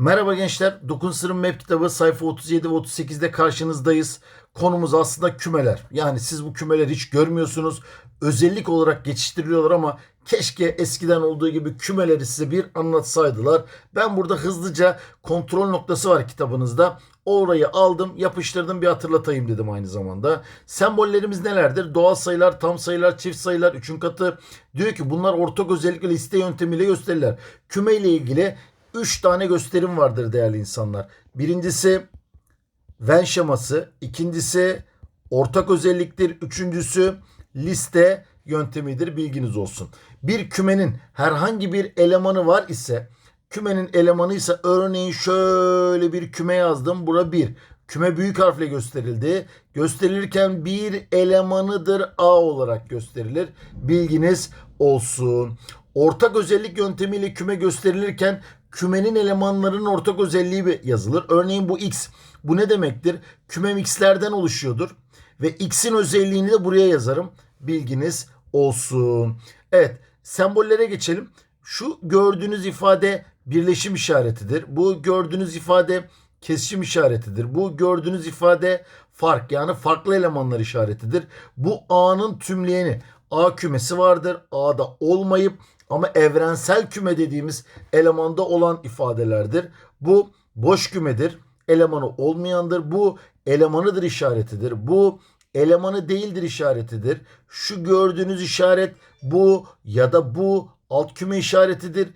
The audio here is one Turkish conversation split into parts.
Merhaba gençler. Dokun Sırrın Map kitabı sayfa 37 ve 38'de karşınızdayız. Konumuz aslında kümeler. Yani siz bu kümeleri hiç görmüyorsunuz. Özellik olarak geçiştiriliyorlar ama keşke eskiden olduğu gibi kümeleri size bir anlatsaydılar. Ben burada hızlıca kontrol noktası var kitabınızda. Orayı aldım, yapıştırdım bir hatırlatayım dedim aynı zamanda. Sembollerimiz nelerdir? Doğal sayılar, tam sayılar, çift sayılar, üçün katı. Diyor ki bunlar ortak özellikle liste yöntemiyle gösterirler. Küme ile ilgili 3 tane gösterim vardır değerli insanlar. Birincisi Venn şeması, ikincisi ortak özelliktir, üçüncüsü liste yöntemidir bilginiz olsun. Bir kümenin herhangi bir elemanı var ise kümenin elemanı ise örneğin şöyle bir küme yazdım. Bura 1. Küme büyük harfle gösterildi. Gösterilirken bir elemanıdır A olarak gösterilir. Bilginiz olsun. Ortak özellik yöntemiyle küme gösterilirken kümenin elemanlarının ortak özelliği yazılır. Örneğin bu x. Bu ne demektir? Kümem x'lerden oluşuyordur. Ve x'in özelliğini de buraya yazarım. Bilginiz olsun. Evet sembollere geçelim. Şu gördüğünüz ifade birleşim işaretidir. Bu gördüğünüz ifade kesişim işaretidir. Bu gördüğünüz ifade fark yani farklı elemanlar işaretidir. Bu A'nın tümleyeni. A kümesi vardır. A'da olmayıp ama evrensel küme dediğimiz elemanda olan ifadelerdir. Bu boş kümedir. Elemanı olmayandır. Bu elemanıdır işaretidir. Bu elemanı değildir işaretidir. Şu gördüğünüz işaret bu ya da bu alt küme işaretidir.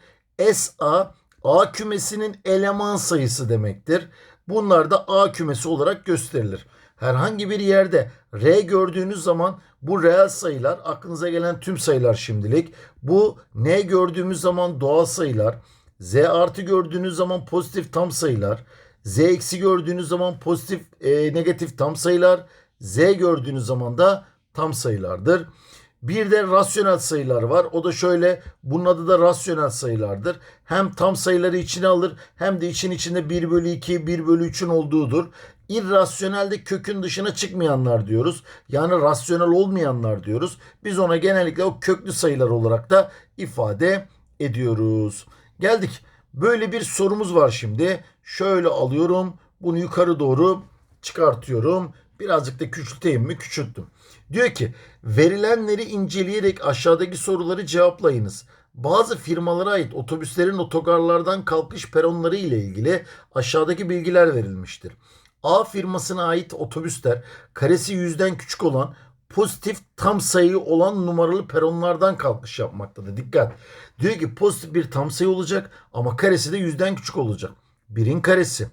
SA A kümesinin eleman sayısı demektir. Bunlar da A kümesi olarak gösterilir. Herhangi bir yerde R gördüğünüz zaman bu reel sayılar aklınıza gelen tüm sayılar şimdilik. Bu N gördüğümüz zaman doğal sayılar. Z artı gördüğünüz zaman pozitif tam sayılar. Z eksi gördüğünüz zaman pozitif e, negatif tam sayılar. Z gördüğünüz zaman da tam sayılardır. Bir de rasyonel sayılar var. O da şöyle bunun adı da rasyonel sayılardır. Hem tam sayıları içine alır hem de için içinde 1 bölü 2, 1 bölü 3'ün olduğudur. İrrasyonelde kökün dışına çıkmayanlar diyoruz. Yani rasyonel olmayanlar diyoruz. Biz ona genellikle o köklü sayılar olarak da ifade ediyoruz. Geldik. Böyle bir sorumuz var şimdi. Şöyle alıyorum. Bunu yukarı doğru çıkartıyorum. Birazcık da küçülteyim mi? Küçülttüm. Diyor ki verilenleri inceleyerek aşağıdaki soruları cevaplayınız. Bazı firmalara ait otobüslerin otogarlardan kalkış peronları ile ilgili aşağıdaki bilgiler verilmiştir. A firmasına ait otobüsler karesi yüzden küçük olan pozitif tam sayı olan numaralı peronlardan kalkış yapmaktadır. Dikkat. Diyor ki pozitif bir tam sayı olacak ama karesi de yüzden küçük olacak. Birin karesi,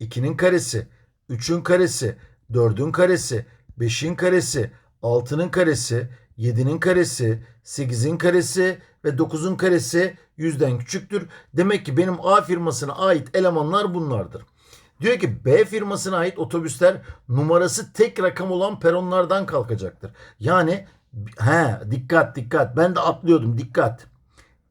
ikinin karesi, üçün karesi, dördün karesi, beşin karesi, altının karesi, yedinin karesi, sekizin karesi ve dokuzun karesi yüzden küçüktür. Demek ki benim A firmasına ait elemanlar bunlardır. Diyor ki B firmasına ait otobüsler numarası tek rakam olan peronlardan kalkacaktır. Yani he dikkat dikkat ben de atlıyordum dikkat.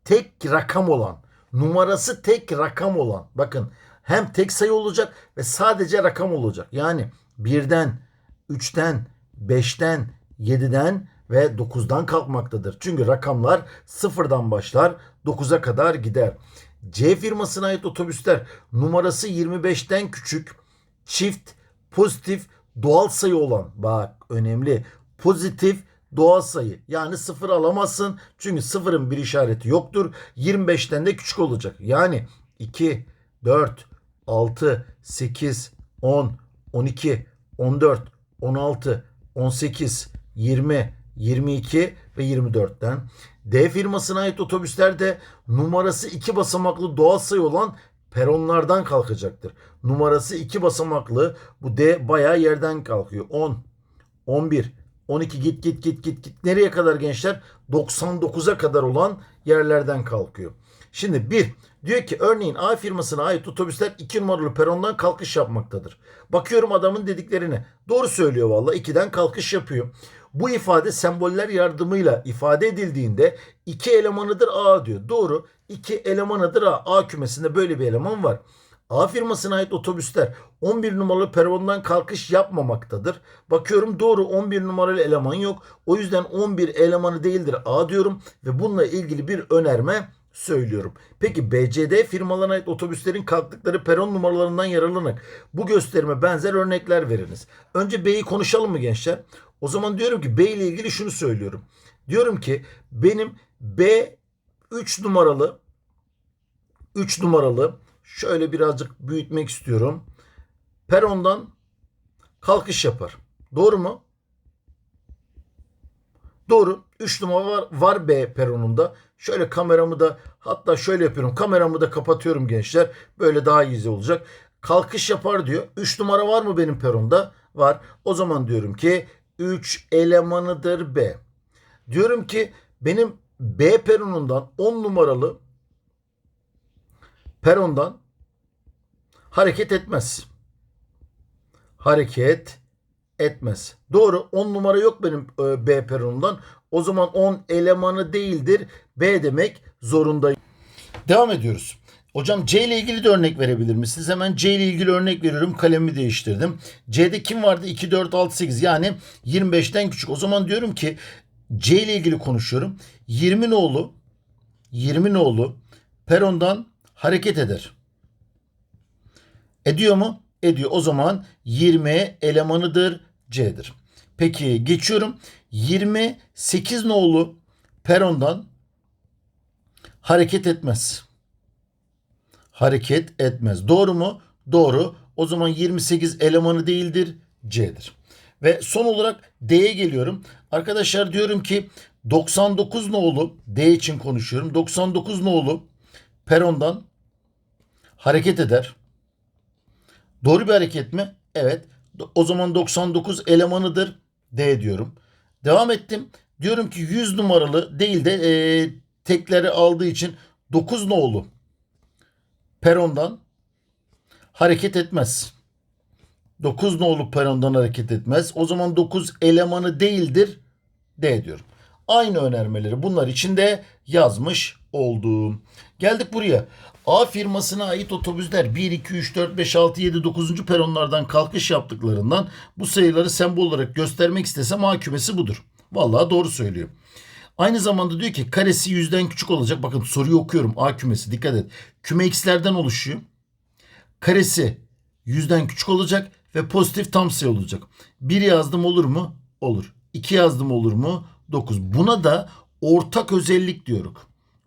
Tek rakam olan numarası tek rakam olan bakın hem tek sayı olacak ve sadece rakam olacak. Yani birden, üçten, beşten, yediden ve 9'dan kalkmaktadır. Çünkü rakamlar sıfırdan başlar 9'a kadar gider. C firmasına ait otobüsler numarası 25'ten küçük, çift, pozitif, doğal sayı olan bak önemli pozitif doğal sayı yani sıfır alamazsın çünkü sıfırın bir işareti yoktur 25'ten de küçük olacak yani 2 4 6 8 10 12 14 16 18 20 22 ve 24'ten. D firmasına ait otobüslerde numarası iki basamaklı doğal sayı olan peronlardan kalkacaktır. Numarası iki basamaklı bu D bayağı yerden kalkıyor. 10, 11, 12 git git git git git. Nereye kadar gençler? 99'a kadar olan yerlerden kalkıyor. Şimdi bir diyor ki örneğin A firmasına ait otobüsler 2 numaralı perondan kalkış yapmaktadır. Bakıyorum adamın dediklerine. Doğru söylüyor valla 2'den kalkış yapıyor. Bu ifade semboller yardımıyla ifade edildiğinde iki elemanıdır A diyor. Doğru. iki elemanıdır A. A kümesinde böyle bir eleman var. A firmasına ait otobüsler 11 numaralı perondan kalkış yapmamaktadır. Bakıyorum doğru 11 numaralı eleman yok. O yüzden 11 elemanı değildir A diyorum ve bununla ilgili bir önerme söylüyorum. Peki BCD firmalarına ait otobüslerin kalktıkları peron numaralarından yararlanarak bu gösterime benzer örnekler veriniz. Önce B'yi konuşalım mı gençler? O zaman diyorum ki B ile ilgili şunu söylüyorum. Diyorum ki benim B 3 numaralı 3 numaralı şöyle birazcık büyütmek istiyorum. Perondan kalkış yapar. Doğru mu? Doğru. 3 numara var, var B peronunda. Şöyle kameramı da hatta şöyle yapıyorum. Kameramı da kapatıyorum gençler. Böyle daha iyi olacak. Kalkış yapar diyor. 3 numara var mı benim peronda? Var. O zaman diyorum ki 3 elemanıdır B. Diyorum ki benim B peronundan 10 numaralı perondan hareket etmez. Hareket etmez. Doğru 10 numara yok benim e, B peronundan. O zaman 10 elemanı değildir. B demek zorundayım. Devam ediyoruz. Hocam C ile ilgili de örnek verebilir misiniz? Hemen C ile ilgili örnek veriyorum. Kalemimi değiştirdim. C'de kim vardı? 2, 4, 6, 8 yani 25'ten küçük. O zaman diyorum ki C ile ilgili konuşuyorum. 20 nolu 20 nolu perondan hareket eder. Ediyor mu? Ediyor. O zaman 20 elemanıdır C'dir. Peki geçiyorum. 28 nolu perondan hareket etmez. Hareket etmez. Doğru mu? Doğru. O zaman 28 elemanı değildir. C'dir. Ve son olarak D'ye geliyorum. Arkadaşlar diyorum ki 99 nolu D için konuşuyorum. 99 nolu perondan hareket eder. Doğru bir hareket mi? Evet. O zaman 99 elemanıdır D diyorum. Devam ettim. Diyorum ki 100 numaralı değil de e, tekleri aldığı için 9 nolu perondan hareket etmez. 9 nolu perondan hareket etmez. O zaman 9 elemanı değildir D diyorum. Aynı önermeleri bunlar için de yazmış oldum. Geldik buraya. A firmasına ait otobüsler 1, 2, 3, 4, 5, 6, 7, 9. peronlardan kalkış yaptıklarından bu sayıları sembol olarak göstermek istesem A kümesi budur. Vallahi doğru söylüyor. Aynı zamanda diyor ki karesi yüzden küçük olacak. Bakın soruyu okuyorum A kümesi dikkat et. Küme x'lerden oluşuyor. Karesi yüzden küçük olacak ve pozitif tam sayı olacak. 1 yazdım olur mu? Olur. 2 yazdım olur mu? 9. Buna da ortak özellik diyoruz.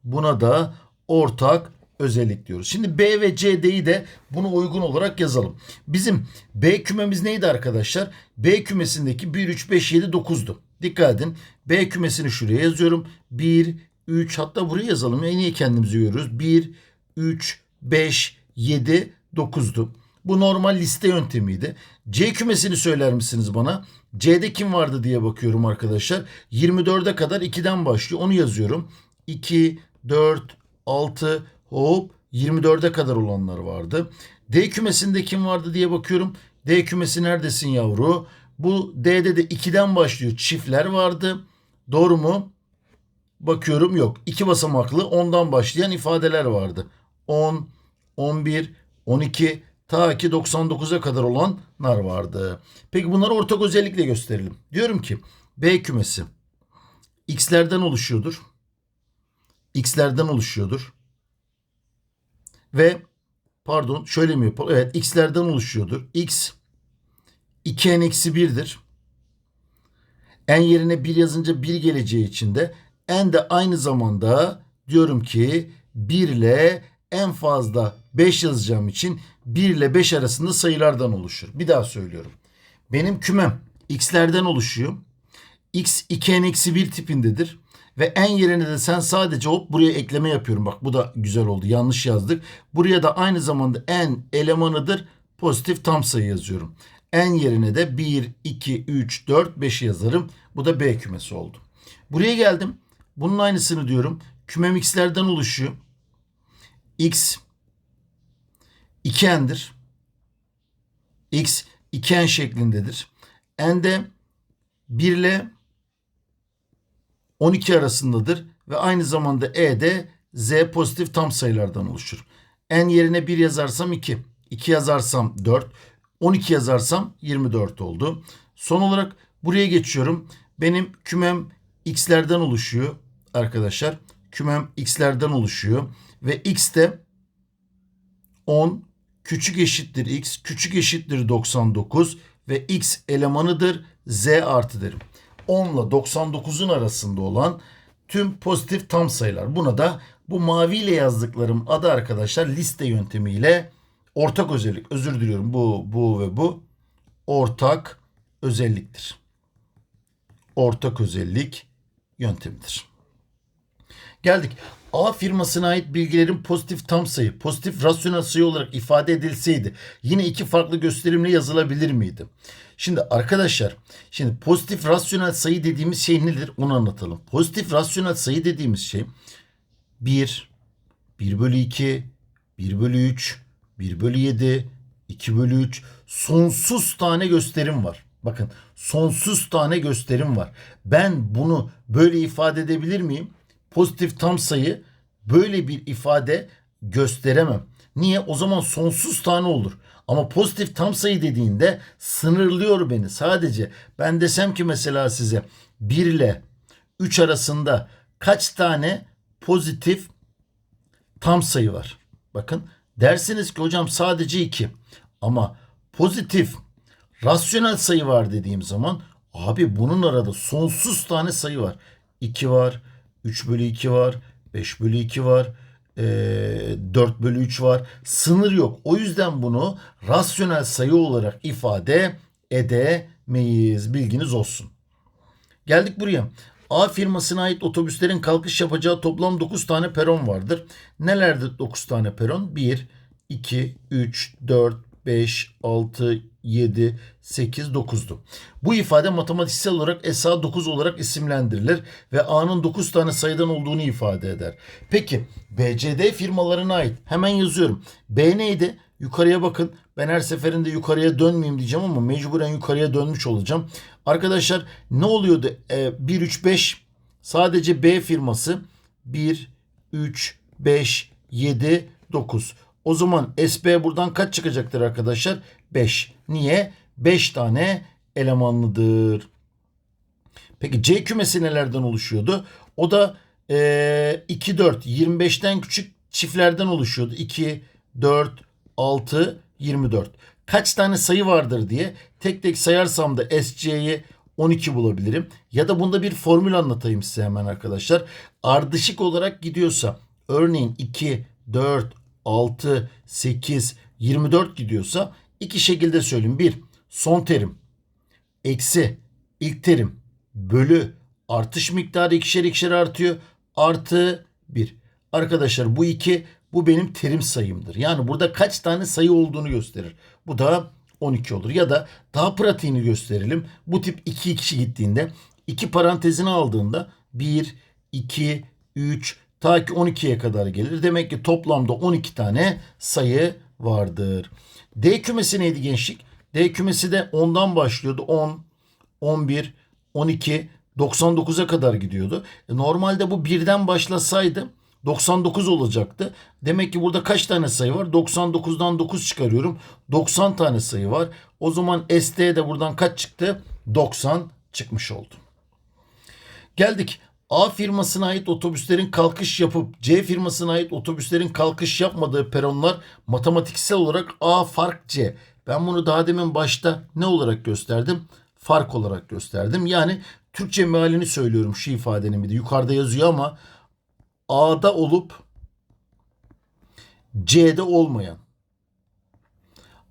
Buna da ortak özellik diyoruz. Şimdi B ve CD'yi de buna uygun olarak yazalım. Bizim B kümemiz neydi arkadaşlar? B kümesindeki 1, 3, 5, 7, 9'du. Dikkat edin. B kümesini şuraya yazıyorum. 1, 3 hatta buraya yazalım. En iyi kendimizi görüyoruz. 1, 3, 5, 7, 9'du. Bu normal liste yöntemiydi. C kümesini söyler misiniz bana? C'de kim vardı diye bakıyorum arkadaşlar. 24'e kadar 2'den başlıyor. Onu yazıyorum. 2, 4, 6, hop 24'e kadar olanlar vardı. D kümesinde kim vardı diye bakıyorum. D kümesi neredesin yavru? Bu D'de de 2'den başlıyor. Çiftler vardı. Doğru mu? Bakıyorum yok. 2 basamaklı 10'dan başlayan ifadeler vardı. 10, 11, 12 ta ki 99'a kadar olanlar vardı. Peki bunları ortak özellikle gösterelim. Diyorum ki B kümesi x'lerden oluşuyordur. x'lerden oluşuyordur. Ve pardon şöyle mi yapalım? Evet x'lerden oluşuyordur. x 2n eksi 1'dir. n yerine 1 yazınca 1 geleceği için de n de aynı zamanda diyorum ki 1 ile en fazla 5 yazacağım için 1 ile 5 arasında sayılardan oluşur. Bir daha söylüyorum. Benim kümem x'lerden oluşuyor. x 2n eksi 1 tipindedir. Ve en yerine de sen sadece hop buraya ekleme yapıyorum. Bak bu da güzel oldu. Yanlış yazdık. Buraya da aynı zamanda n elemanıdır. Pozitif tam sayı yazıyorum. N yerine de 1, 2, 3, 4, 5 yazarım. Bu da B kümesi oldu. Buraya geldim. Bunun aynısını diyorum. Kümem x'lerden oluşuyor. x 2n'dir. x 2n şeklindedir. n de 1 ile 12 arasındadır ve aynı zamanda E de Z pozitif tam sayılardan oluşur. N yerine 1 yazarsam 2, 2 yazarsam 4, 12 yazarsam 24 oldu. Son olarak buraya geçiyorum. Benim kümem x'lerden oluşuyor arkadaşlar. kümem x'lerden oluşuyor. Ve x de 10 küçük eşittir x küçük eşittir 99 ve x elemanıdır z artı derim. 10 ile 99'un arasında olan tüm pozitif tam sayılar. Buna da bu maviyle yazdıklarım adı arkadaşlar liste yöntemiyle ortak özellik. Özür diliyorum bu, bu ve bu ortak özelliktir. Ortak özellik yöntemidir. Geldik. A firmasına ait bilgilerin pozitif tam sayı, pozitif rasyonel sayı olarak ifade edilseydi yine iki farklı gösterimle yazılabilir miydi? Şimdi arkadaşlar, şimdi pozitif rasyonel sayı dediğimiz şey nedir? Onu anlatalım. Pozitif rasyonel sayı dediğimiz şey 1, 1 bölü 2, 1 bölü 3, 1 bölü 7, 2 bölü 3 sonsuz tane gösterim var. Bakın sonsuz tane gösterim var. Ben bunu böyle ifade edebilir miyim? Pozitif tam sayı böyle bir ifade gösteremem. Niye? O zaman sonsuz tane olur. Ama pozitif tam sayı dediğinde sınırlıyor beni. Sadece ben desem ki mesela size 1 ile 3 arasında kaç tane pozitif tam sayı var? Bakın dersiniz ki hocam sadece 2. Ama pozitif rasyonel sayı var dediğim zaman abi bunun arada sonsuz tane sayı var. 2 var, 3 bölü 2 var, 5 bölü 2 var, 4 bölü 3 var. Sınır yok. O yüzden bunu rasyonel sayı olarak ifade edemeyiz. Bilginiz olsun. Geldik buraya. A firmasına ait otobüslerin kalkış yapacağı toplam 9 tane peron vardır. Nelerdir 9 tane peron? 1, 2, 3, 4, 5, 6, 7, 8, 9'du. Bu ifade matematiksel olarak SA 9 olarak isimlendirilir ve A'nın 9 tane sayıdan olduğunu ifade eder. Peki BCD firmalarına ait hemen yazıyorum. B neydi? Yukarıya bakın. Ben her seferinde yukarıya dönmeyeyim diyeceğim ama mecburen yukarıya dönmüş olacağım. Arkadaşlar ne oluyordu? Ee, 1, 3, 5 sadece B firması 1, 3, 5, 7, 9. O zaman SB buradan kaç çıkacaktır arkadaşlar? 5. Niye? 5 tane elemanlıdır. Peki C kümesi nelerden oluşuyordu? O da e, 2, 4, 25'ten küçük çiftlerden oluşuyordu. 2, 4, 6, 24. Kaç tane sayı vardır diye tek tek sayarsam da SC'yi 12 bulabilirim. Ya da bunda bir formül anlatayım size hemen arkadaşlar. Ardışık olarak gidiyorsa örneğin 2, 4, 6, 8, 24 gidiyorsa iki şekilde söyleyeyim. Bir, son terim. Eksi, ilk terim. Bölü, artış miktarı ikişer ikişer artıyor. Artı 1. Arkadaşlar bu iki bu benim terim sayımdır. Yani burada kaç tane sayı olduğunu gösterir. Bu da 12 olur. Ya da daha pratiğini gösterelim. Bu tip 2 kişi gittiğinde iki parantezini aldığında 1, 2, 3 ta ki 12'ye kadar gelir. Demek ki toplamda 12 tane sayı vardır. D kümesi neydi gençlik? D kümesi de 10'dan başlıyordu. 10, 11, 12, 99'a kadar gidiyordu. E normalde bu birden başlasaydı 99 olacaktı. Demek ki burada kaç tane sayı var? 99'dan 9 çıkarıyorum. 90 tane sayı var. O zaman ST de buradan kaç çıktı? 90 çıkmış oldu. Geldik. A firmasına ait otobüslerin kalkış yapıp C firmasına ait otobüslerin kalkış yapmadığı peronlar matematiksel olarak A fark C. Ben bunu daha demin başta ne olarak gösterdim? Fark olarak gösterdim. Yani Türkçe mealini söylüyorum şu ifadenin bir de. Yukarıda yazıyor ama A'da olup C'de olmayan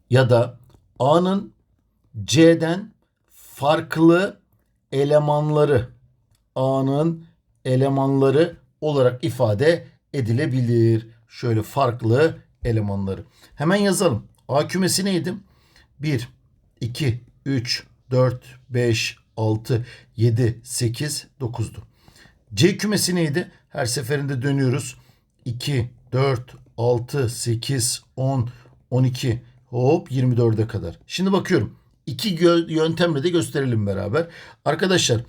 ya da A'nın C'den farklı elemanları A'nın elemanları olarak ifade edilebilir. Şöyle farklı elemanları. Hemen yazalım. A kümesi neydi? 1, 2, 3, 4, 5, 6, 7, 8, 9'du. C kümesi neydi? Her seferinde dönüyoruz. 2, 4, 6, 8, 10, 12, hop 24'e kadar. Şimdi bakıyorum. İki yöntemle de gösterelim beraber. Arkadaşlar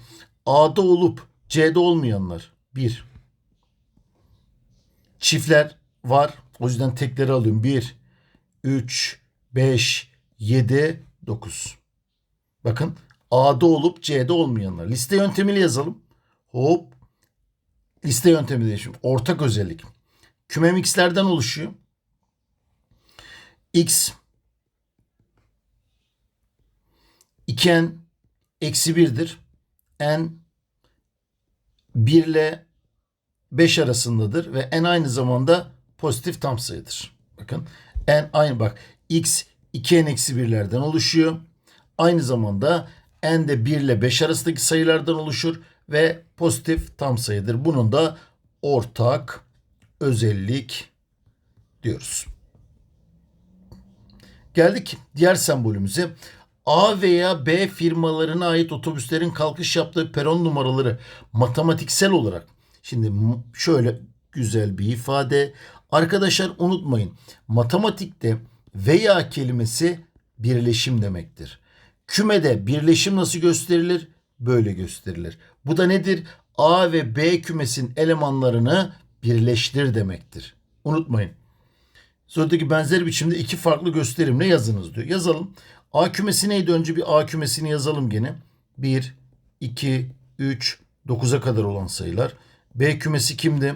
A'da olup C'de olmayanlar. 1. Çiftler var. O yüzden tekleri alıyorum. 1, 3, 5, 7, 9. Bakın A'da olup C'de olmayanlar. Liste yöntemiyle yazalım. Hop liste yöntemi değişim. Ortak özellik. Kümem x'lerden oluşuyor. x 2n eksi 1'dir. n 1 ile 5 arasındadır ve n aynı zamanda pozitif tam sayıdır. Bakın n aynı bak x 2n eksi 1'lerden oluşuyor. Aynı zamanda n de 1 ile 5 arasındaki sayılardan oluşur ve pozitif tam sayıdır. Bunun da ortak özellik diyoruz. Geldik diğer sembolümüze. A veya B firmalarına ait otobüslerin kalkış yaptığı peron numaraları matematiksel olarak şimdi şöyle güzel bir ifade. Arkadaşlar unutmayın. Matematikte veya kelimesi birleşim demektir. Kümede birleşim nasıl gösterilir? Böyle gösterilir. Bu da nedir? A ve B kümesin elemanlarını birleştir demektir. Unutmayın. Soruldaki benzer biçimde iki farklı gösterimle yazınız diyor. Yazalım. A kümesi neydi? Önce bir A kümesini yazalım gene. 1, 2, 3, 9'a kadar olan sayılar. B kümesi kimdi?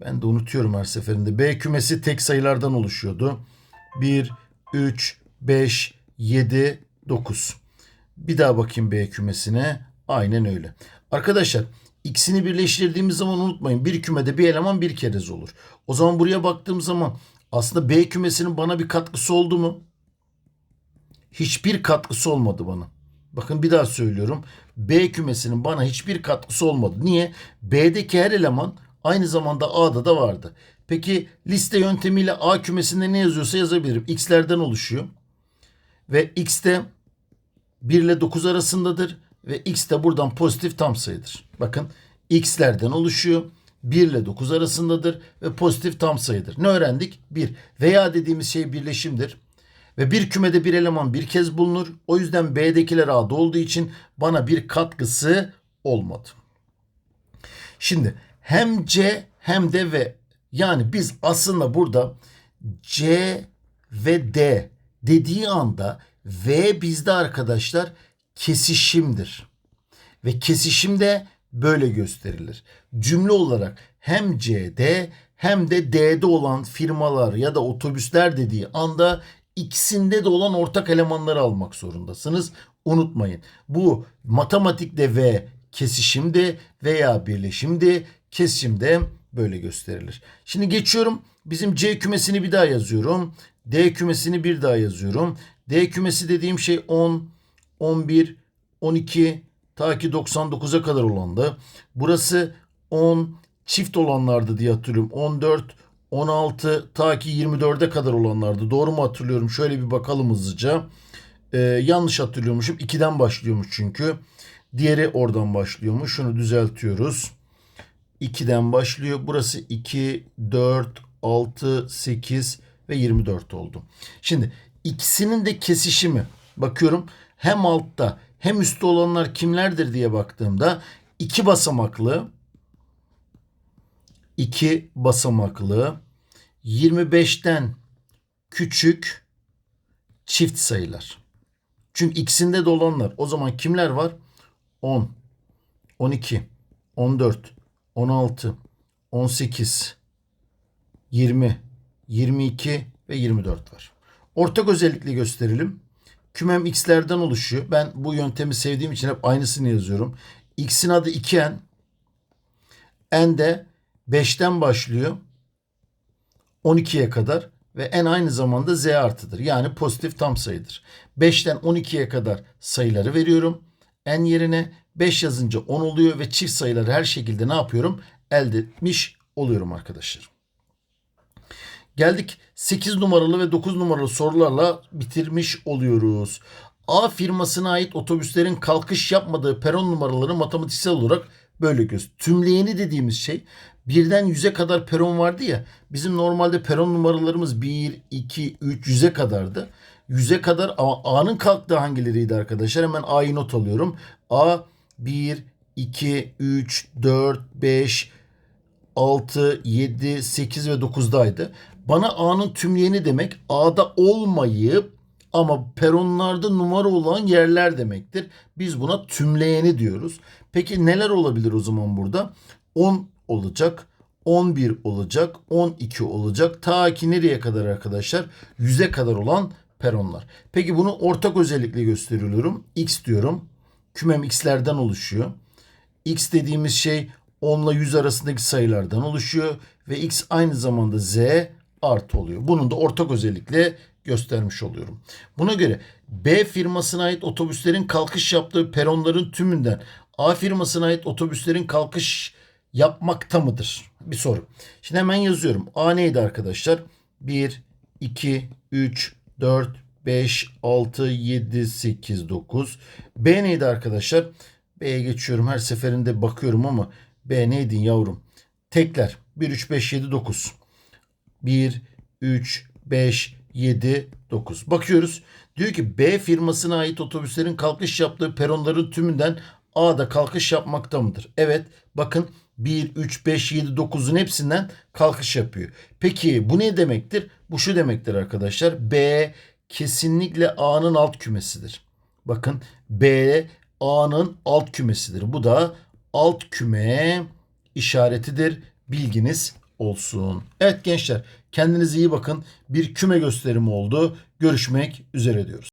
Ben de unutuyorum her seferinde. B kümesi tek sayılardan oluşuyordu. 1, 3, 5, 7, 9. Bir daha bakayım B kümesine. Aynen öyle. Arkadaşlar ikisini birleştirdiğimiz zaman unutmayın. Bir kümede bir eleman bir kerez olur. O zaman buraya baktığım zaman aslında B kümesinin bana bir katkısı oldu mu? Hiçbir katkısı olmadı bana. Bakın bir daha söylüyorum. B kümesinin bana hiçbir katkısı olmadı. Niye? B'deki her eleman aynı zamanda A'da da vardı. Peki liste yöntemiyle A kümesinde ne yazıyorsa yazabilirim. X'lerden oluşuyor. Ve X de 1 ile 9 arasındadır. Ve X de buradan pozitif tam sayıdır. Bakın X'lerden oluşuyor. 1 ile 9 arasındadır ve pozitif tam sayıdır. Ne öğrendik? 1. Veya dediğimiz şey birleşimdir. Ve bir kümede bir eleman bir kez bulunur. O yüzden B'dekiler A'da olduğu için bana bir katkısı olmadı. Şimdi hem C hem de V. Yani biz aslında burada C ve D dediği anda V bizde arkadaşlar kesişimdir. Ve kesişim de böyle gösterilir. Cümle olarak hem C'de hem de D'de olan firmalar ya da otobüsler dediği anda ikisinde de olan ortak elemanları almak zorundasınız. Unutmayın. Bu matematikte ve kesişimde veya birleşimde kesişimde böyle gösterilir. Şimdi geçiyorum. Bizim C kümesini bir daha yazıyorum. D kümesini bir daha yazıyorum. D kümesi dediğim şey 10, 11, 12 ta ki 99'a kadar olandı. Burası 10 çift olanlardı diye hatırlıyorum. 14, 16 ta ki 24'e kadar olanlardı. Doğru mu hatırlıyorum? Şöyle bir bakalım hızlıca. Ee, yanlış hatırlıyormuşum. 2'den başlıyormuş çünkü. Diğeri oradan başlıyormuş. Şunu düzeltiyoruz. 2'den başlıyor. Burası 2, 4, 6, 8 ve 24 oldu. Şimdi ikisinin de kesişimi bakıyorum hem altta hem üstte olanlar kimlerdir diye baktığımda iki basamaklı iki basamaklı 25'ten küçük çift sayılar. Çünkü ikisinde de olanlar. O zaman kimler var? 10, 12, 14, 16, 18, 20, 22 ve 24 var. Ortak özellikle gösterelim. Kümem x'lerden oluşuyor. Ben bu yöntemi sevdiğim için hep aynısını yazıyorum. X'in adı 2n. N de 5'ten başlıyor. 12'ye kadar ve n aynı zamanda z artıdır. Yani pozitif tam sayıdır. 5'ten 12'ye kadar sayıları veriyorum. n yerine 5 yazınca 10 oluyor ve çift sayıları her şekilde ne yapıyorum? Elde etmiş oluyorum arkadaşlar. Geldik 8 numaralı ve 9 numaralı sorularla bitirmiş oluyoruz. A firmasına ait otobüslerin kalkış yapmadığı peron numaraları matematiksel olarak böyle göz. Tümleyeni dediğimiz şey birden 100'e kadar peron vardı ya. Bizim normalde peron numaralarımız 1, 2, 3, 100'e kadardı. 100'e kadar ama A'nın kalktığı hangileriydi arkadaşlar? Hemen A'yı not alıyorum. A 1, 2, 3, 4, 5, 6, 7, 8 ve 9'daydı. Bana A'nın tümleyeni demek A'da olmayıp ama peronlarda numara olan yerler demektir. Biz buna tümleyeni diyoruz. Peki neler olabilir o zaman burada? 10 olacak. 11 olacak, 12 olacak. Ta ki nereye kadar arkadaşlar? 100'e kadar olan peronlar. Peki bunu ortak özellikle gösteriyorum. X diyorum. Kümem x'lerden oluşuyor. X dediğimiz şey 10 ile 100 arasındaki sayılardan oluşuyor ve X aynı zamanda Z artı oluyor. Bunun da ortak özellikle göstermiş oluyorum. Buna göre B firmasına ait otobüslerin kalkış yaptığı peronların tümünden A firmasına ait otobüslerin kalkış yapmakta mıdır? Bir soru. Şimdi hemen yazıyorum. A neydi arkadaşlar? 1, 2, 3, 4, 5, 6, 7, 8, 9. B neydi arkadaşlar? B'ye geçiyorum. Her seferinde bakıyorum ama B neydi yavrum? Tekler. 1, 3, 5, 7, 9. 1, 3, 5, 7, 9. Bakıyoruz. Diyor ki B firmasına ait otobüslerin kalkış yaptığı peronların tümünden A'da kalkış yapmakta mıdır? Evet. Bakın 1, 3, 5, 7, 9'un hepsinden kalkış yapıyor. Peki bu ne demektir? Bu şu demektir arkadaşlar. B kesinlikle A'nın alt kümesidir. Bakın B A'nın alt kümesidir. Bu da alt küme işaretidir. Bilginiz olsun. Evet gençler kendinize iyi bakın. Bir küme gösterimi oldu. Görüşmek üzere diyoruz.